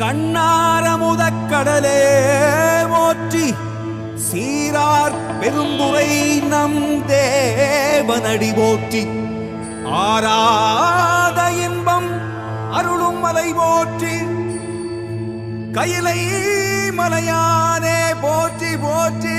கண்ணாரமுதக் கடலே போற்றி சீரார் பெரும்புரை நம் தேவனடி போற்றி. ஆராத இன்பம் அருளும் மலை போற்றி. கையிலை மலையானே போற்றி போற்றி.